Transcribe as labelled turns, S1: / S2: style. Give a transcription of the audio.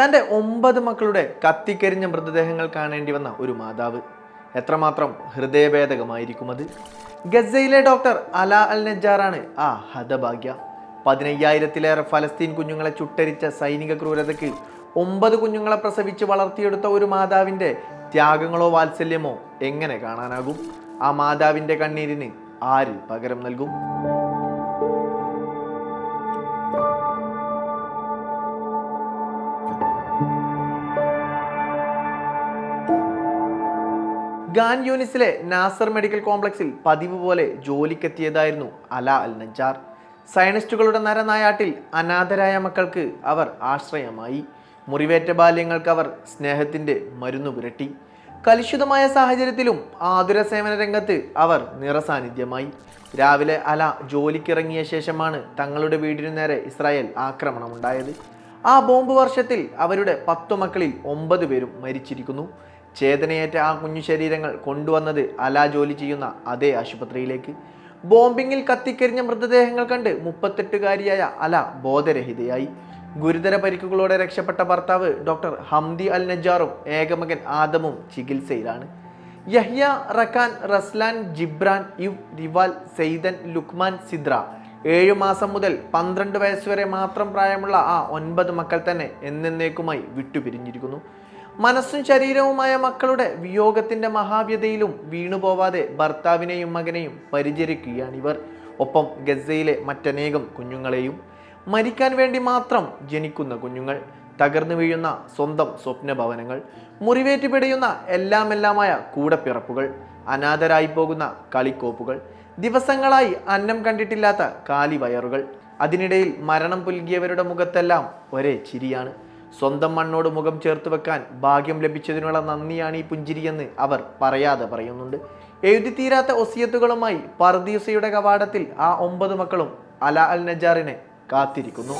S1: തന്റെ ഒമ്പത് മക്കളുടെ കത്തിക്കരിഞ്ഞ മൃതദേഹങ്ങൾ കാണേണ്ടി വന്ന ഒരു മാതാവ്. എത്രമാത്രം ഹൃദയഭേദകമായിരിക്കും അത്? ഗസയിലെ ഡോക്ടർ അല അൽ നജാറാണ് ആ ഹതഭാഗ്യ. പതിനയ്യായിരത്തിലേറെ ഫലസ്തീൻ കുഞ്ഞുങ്ങളെ ചുട്ടരിച്ച സൈനിക ക്രൂരതയ്ക്ക് ഒമ്പത് കുഞ്ഞുങ്ങളെ പ്രസവിച്ച് വളർത്തിയെടുത്ത ഒരു മാതാവിന്റെ ത്യാഗങ്ങളോ വാത്സല്യമോ എങ്ങനെ കാണാനാകും? ആ മാതാവിന്റെ കണ്ണീരിന് ആര് പകരം നൽകും? ഗാൻ യൂണിസിലെ നാസർ മെഡിക്കൽ കോംപ്ലക്സിൽ പതിവ് പോലെ ജോലിക്കെത്തിയതായിരുന്നു അല അൽ നജാർ. സയനിസ്റ്റുകളുടെ നരനായാട്ടിൽ അനാഥരായ മക്കൾക്ക് അവർ ആശ്രയമായി. മുറിവേറ്റ ബാല്യങ്ങൾക്ക് അവർ സ്നേഹത്തിന്റെ മരുന്നു പുരട്ടി. കലുഷിതമായ സാഹചര്യത്തിലും ആതുര സേവന രംഗത്ത് അവർ നിറസാന്നിധ്യമായി. രാവിലെ അല ജോലിക്കിറങ്ങിയ ശേഷമാണ് തങ്ങളുടെ വീടിനു നേരെ ഇസ്രായേൽ ആക്രമണമുണ്ടായത്. ആ ബോംബ് വർഷത്തിൽ അവരുടെ പത്തു മക്കളിൽ ഒമ്പത് പേരും മരിച്ചിരിക്കുന്നു. ചേതനയേറ്റ ആ കുഞ്ഞു ശരീരങ്ങൾ കൊണ്ടുവന്നത് അല ജോലി ചെയ്യുന്ന അതേ ആശുപത്രിയിലേക്ക്. ബോംബിങ്ങിൽ കത്തിക്കരിഞ്ഞ മൃതദേഹങ്ങൾ കണ്ട് മുപ്പത്തെട്ടുകാരിയായ അല ബോധരഹിതയായി. ഗുരുതര പരിക്കുകളോടെ രക്ഷപ്പെട്ട ഭർത്താവ് ഡോക്ടർ ഹംദി അൽ നജാറും ഏകമകൻ ആദമും ചികിത്സയിലാണ്. യഹ്യ റഖാൻ റസ്ലാൻ ജിബ്രാൻ യു റിവാൽ സെയ്ദൻ ലുക്മാൻ സിദ്ര ഏഴു മാസം മുതൽ പന്ത്രണ്ട് വയസ്സുവരെ മാത്രം പ്രായമുള്ള ആ ഒൻപത് മക്കൾ തന്നെ എന്നേക്കുമായി വിട്ടുപിരിഞ്ഞിരിക്കുന്നു. മനസ്സും ശരീരവുമായ മക്കളുടെ വിയോഗത്തിന്റെ മഹാവ്യതയിലും വീണുപോവാതെ ഭർത്താവിനെയും മകനെയും പരിചരിക്കുകയാണിവർ ഒപ്പം ഗസയിലെ മറ്റനേകം കുഞ്ഞുങ്ങളെയും മരിക്കാൻ വേണ്ടി മാത്രം ജനിക്കുന്ന കുഞ്ഞുങ്ങൾ തകർന്നു വീഴുന്ന സ്വന്തം സ്വപ്നഭവനങ്ങൾ മുറിവേറ്റ് പിടയുന്ന എല്ലാമെല്ലാമായ കൂടപ്പിറപ്പുകൾ അനാഥരായി പോകുന്ന കളിക്കോപ്പുകൾ ദിവസങ്ങളായി അന്നം കണ്ടിട്ടില്ലാത്ത കാലിവയറുകൾ അതിനിടയിൽ മരണം പുൽകിയവരുടെ മുഖത്തെല്ലാം ഒരേ ചിരിയാണ്. സ്വന്തം മണ്ണോട് മുഖം ചേർത്ത് വെക്കാൻ ഭാഗ്യം ലഭിച്ചതിനുള്ള നന്ദിയാണ് ഈ പുഞ്ചിരിയെന്ന് അവർ പറയാതെ പറയുന്നുണ്ട്. എഴുതി തീരാത്ത ഒസിയത്തുകളുമായി പർദീസയുടെ കവാടത്തിൽ ആ ഒമ്പത് മക്കളും അല അൽ നജാറിനെ കാത്തിരിക്കുന്നു.